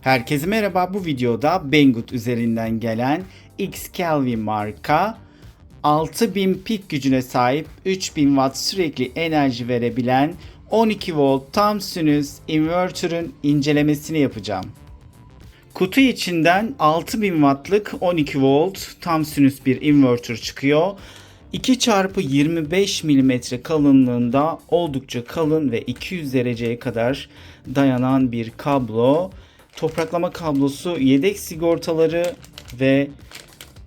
Herkese merhaba. Bu videoda Banggood üzerinden gelen X Kelvin marka 6000 pik gücüne sahip 3000 watt sürekli enerji verebilen 12 volt tam sinüs inverter'ın incelemesini yapacağım. Kutu içinden 6000 wattlık 12 volt tam sinüs bir inverter çıkıyor. 2 çarpı 25 mm kalınlığında oldukça kalın ve 200 dereceye kadar dayanan bir kablo. Topraklama kablosu, yedek sigortaları ve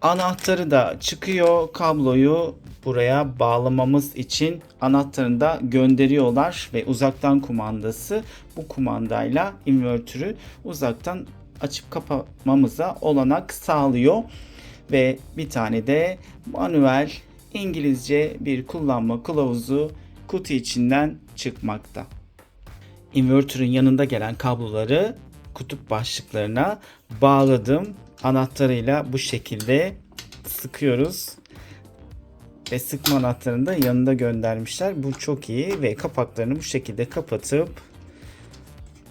anahtarı da çıkıyor. Kabloyu buraya bağlamamız için anahtarını da gönderiyorlar ve uzaktan kumandası bu kumandayla invertörü uzaktan açıp kapamamıza olanak sağlıyor ve bir tane de manuel İngilizce bir kullanma kılavuzu kutu içinden çıkmakta. Inverter'ın yanında gelen kabloları kutup başlıklarına bağladım. Anahtarıyla bu şekilde sıkıyoruz. Ve sıkma anahtarını da yanında göndermişler. Bu çok iyi ve kapaklarını bu şekilde kapatıp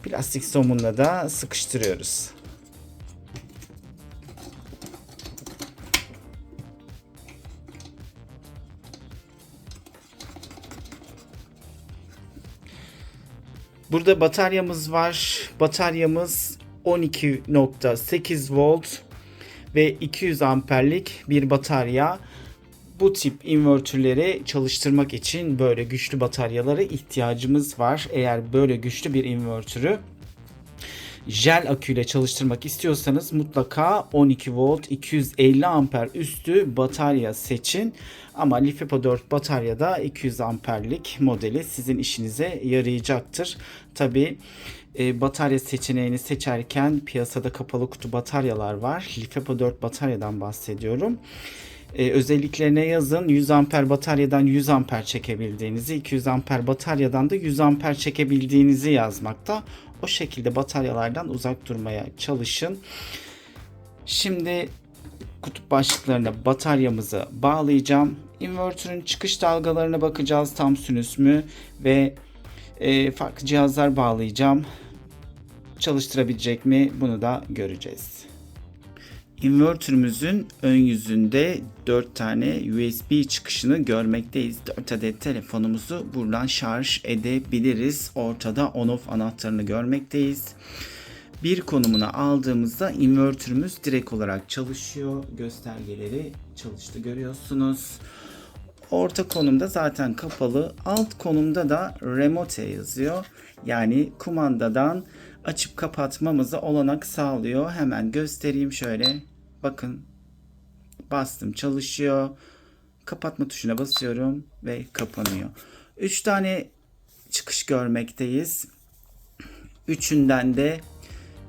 plastik somunla da sıkıştırıyoruz. Burada bataryamız var. Bataryamız 12.8 volt ve 200 amperlik bir batarya. Bu tip invertörleri çalıştırmak için böyle güçlü bataryalara ihtiyacımız var. Eğer böyle güçlü bir invertörü jel aküyle çalıştırmak istiyorsanız mutlaka 12 volt 250 amper üstü batarya seçin. Ama LiFePO 4 bataryada 200 amperlik modeli sizin işinize yarayacaktır. Tabi e, batarya seçeneğini seçerken piyasada kapalı kutu bataryalar var. LiFePO 4 bataryadan bahsediyorum e, özelliklerine yazın. 100 amper bataryadan 100 amper çekebildiğinizi, 200 amper bataryadan da 100 amper çekebildiğinizi yazmakta. O şekilde bataryalardan uzak durmaya çalışın. Şimdi kutup başlıklarına bataryamızı bağlayacağım. Inverter'ın çıkış dalgalarına bakacağız. Tam sinüs mü ve e, farklı cihazlar bağlayacağım. Çalıştırabilecek mi bunu da göreceğiz. Inverter'ımızın ön yüzünde 4 tane USB çıkışını görmekteyiz. 4 adet telefonumuzu buradan şarj edebiliriz. Ortada on-off anahtarını görmekteyiz. Bir konumuna aldığımızda inverter'ımız direkt olarak çalışıyor. Göstergeleri çalıştı görüyorsunuz. Orta konumda zaten kapalı. Alt konumda da remote yazıyor. Yani kumandadan açıp kapatmamıza olanak sağlıyor. Hemen göstereyim şöyle. Bakın bastım çalışıyor. Kapatma tuşuna basıyorum ve kapanıyor. 3 tane çıkış görmekteyiz. Üçünden de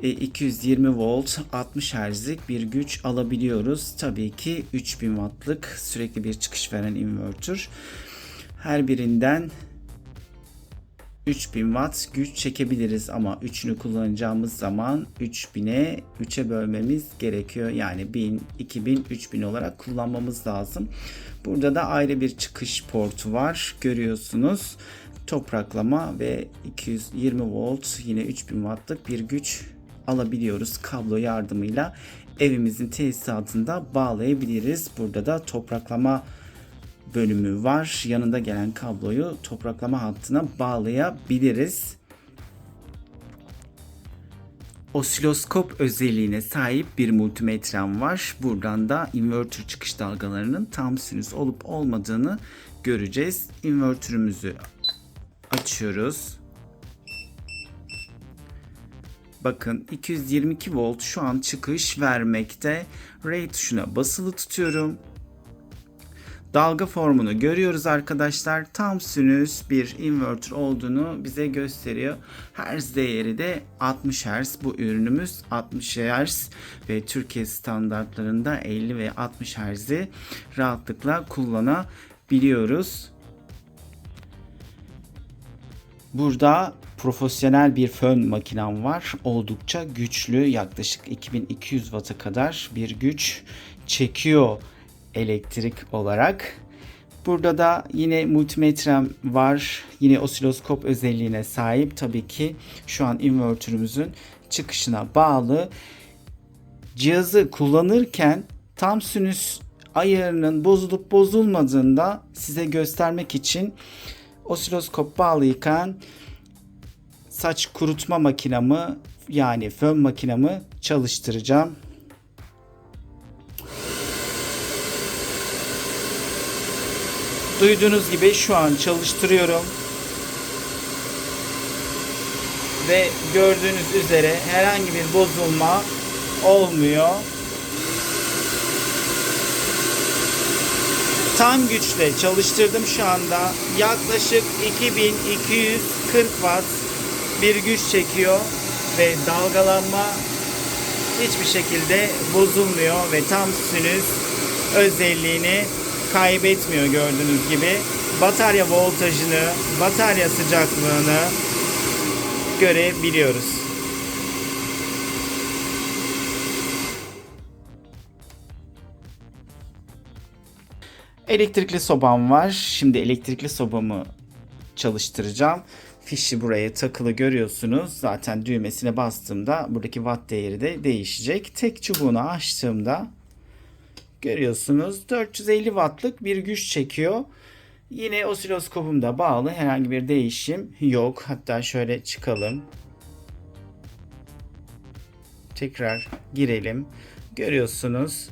220 e, volt 60 Hz'lik bir güç alabiliyoruz. Tabii ki 3000 wattlık sürekli bir çıkış veren inverter. Her birinden 3000 watt güç çekebiliriz ama üçünü kullanacağımız zaman 3000'e 3'e bölmemiz gerekiyor. Yani 1000, 2000, 3000 olarak kullanmamız lazım. Burada da ayrı bir çıkış portu var. Görüyorsunuz. Topraklama ve 220 volt yine 3000 wattlık bir güç alabiliyoruz kablo yardımıyla evimizin tesisatında bağlayabiliriz. Burada da topraklama bölümü var. Yanında gelen kabloyu topraklama hattına bağlayabiliriz. Osiloskop özelliğine sahip bir multimetrem var. Buradan da inverter çıkış dalgalarının tam sinüs olup olmadığını göreceğiz. Inverter'ümüzü açıyoruz. Bakın 222 volt şu an çıkış vermekte. Ray tuşuna basılı tutuyorum dalga formunu görüyoruz arkadaşlar. Tam sinüs bir inverter olduğunu bize gösteriyor. Hertz değeri de 60 Hz. Bu ürünümüz 60 Hz ve Türkiye standartlarında 50 ve 60 Hz'i rahatlıkla kullanabiliyoruz. Burada profesyonel bir fön makinem var. Oldukça güçlü yaklaşık 2200 Watt'a kadar bir güç çekiyor elektrik olarak. Burada da yine multimetrem var. Yine osiloskop özelliğine sahip. Tabii ki şu an inverterümüzün çıkışına bağlı. Cihazı kullanırken tam sinüs ayarının bozulup bozulmadığında size göstermek için osiloskop bağlıyken saç kurutma makinamı yani fön makinamı çalıştıracağım. Duyduğunuz gibi şu an çalıştırıyorum. Ve gördüğünüz üzere herhangi bir bozulma olmuyor. Tam güçle çalıştırdım şu anda. Yaklaşık 2240 watt bir güç çekiyor ve dalgalanma hiçbir şekilde bozulmuyor ve tam sinüs özelliğini kaybetmiyor gördüğünüz gibi. Batarya voltajını, batarya sıcaklığını görebiliyoruz. Elektrikli sobam var. Şimdi elektrikli sobamı çalıştıracağım. Fişi buraya takılı görüyorsunuz. Zaten düğmesine bastığımda buradaki watt değeri de değişecek. Tek çubuğunu açtığımda görüyorsunuz 450 wattlık bir güç çekiyor. Yine osiloskopumda bağlı herhangi bir değişim yok. Hatta şöyle çıkalım. Tekrar girelim. Görüyorsunuz.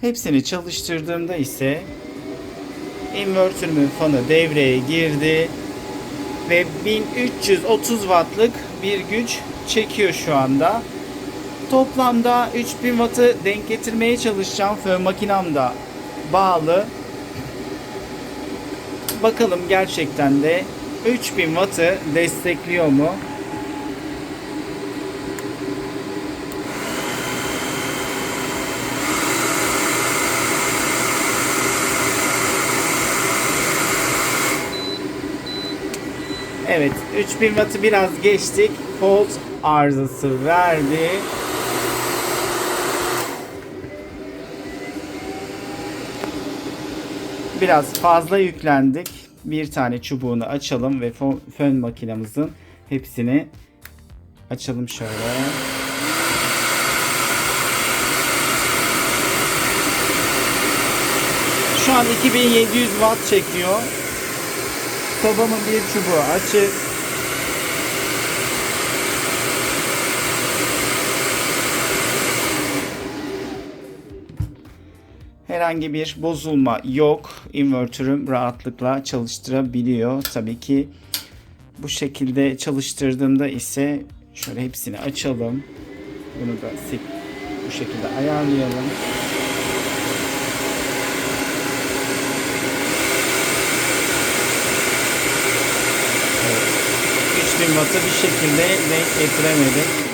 Hepsini çalıştırdığımda ise invertörümün fanı devreye girdi ve 1330 wattlık bir güç çekiyor şu anda. Toplamda 3000 wattı denk getirmeye çalışacağım. Fön makinam da bağlı. Bakalım gerçekten de 3000 wattı destekliyor mu? Evet 3000 wattı biraz geçtik. Fault arızası verdi. Biraz fazla yüklendik. Bir tane çubuğunu açalım ve fön makinamızın hepsini açalım şöyle. Şu an 2700 watt çekiyor. Sobamın bir çubuğu açık. Herhangi bir bozulma yok. Inverter'ım rahatlıkla çalıştırabiliyor. Tabii ki bu şekilde çalıştırdığımda ise şöyle hepsini açalım. Bunu da bu şekilde ayarlayalım. Evet. 3000 wattı bir şekilde denk getiremedik.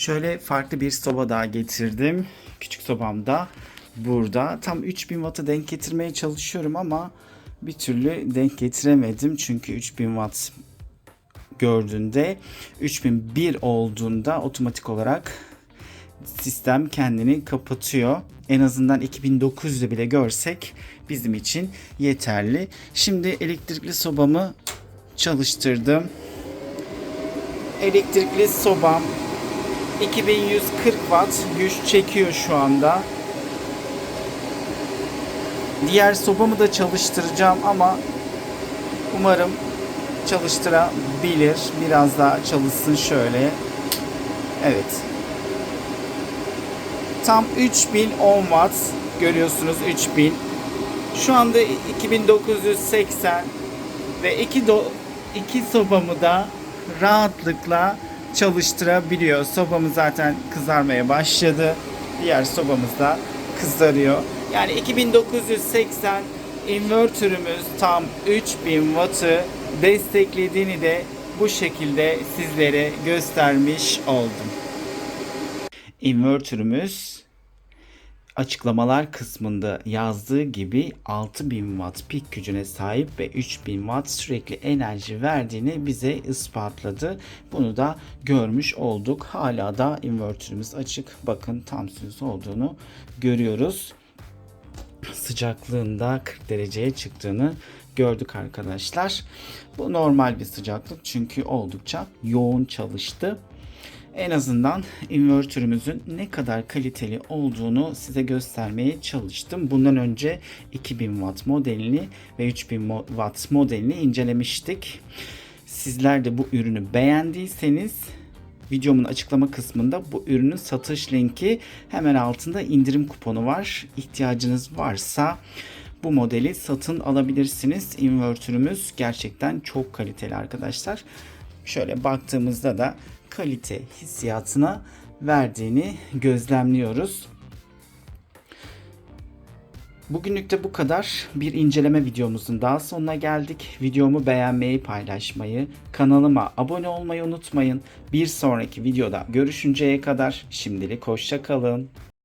Şöyle farklı bir soba daha getirdim. Küçük sobam da burada. Tam 3000 wattı denk getirmeye çalışıyorum ama bir türlü denk getiremedim. Çünkü 3000 watt gördüğünde 3001 olduğunda otomatik olarak sistem kendini kapatıyor. En azından 2900'de bile görsek bizim için yeterli. Şimdi elektrikli sobamı çalıştırdım. Elektrikli sobam 2140 watt güç çekiyor şu anda. Diğer sobamı da çalıştıracağım ama umarım çalıştırabilir. Biraz daha çalışsın şöyle. Evet. Tam 3010 watt görüyorsunuz 3000. Şu anda 2980 ve iki do iki sobamı da rahatlıkla çalıştırabiliyor. Sobamız zaten kızarmaya başladı. Diğer sobamız da kızarıyor. Yani 2980 invertörümüz tam 3000 wattı desteklediğini de bu şekilde sizlere göstermiş oldum. Invertörümüz açıklamalar kısmında yazdığı gibi 6000 watt pik gücüne sahip ve 3000 watt sürekli enerji verdiğini bize ispatladı. Bunu da görmüş olduk. Hala da invertörümüz açık. Bakın tam sinüs olduğunu görüyoruz. Sıcaklığında 40 dereceye çıktığını gördük arkadaşlar. Bu normal bir sıcaklık çünkü oldukça yoğun çalıştı. En azından invertörümüzün ne kadar kaliteli olduğunu size göstermeye çalıştım. Bundan önce 2000 watt modelini ve 3000 mo- watt modelini incelemiştik. Sizler de bu ürünü beğendiyseniz videomun açıklama kısmında bu ürünün satış linki hemen altında indirim kuponu var. İhtiyacınız varsa bu modeli satın alabilirsiniz. Invertörümüz gerçekten çok kaliteli arkadaşlar. Şöyle baktığımızda da kalite hissiyatına verdiğini gözlemliyoruz. Bugünlük de bu kadar. Bir inceleme videomuzun daha sonuna geldik. Videomu beğenmeyi, paylaşmayı, kanalıma abone olmayı unutmayın. Bir sonraki videoda görüşünceye kadar şimdilik hoşça kalın.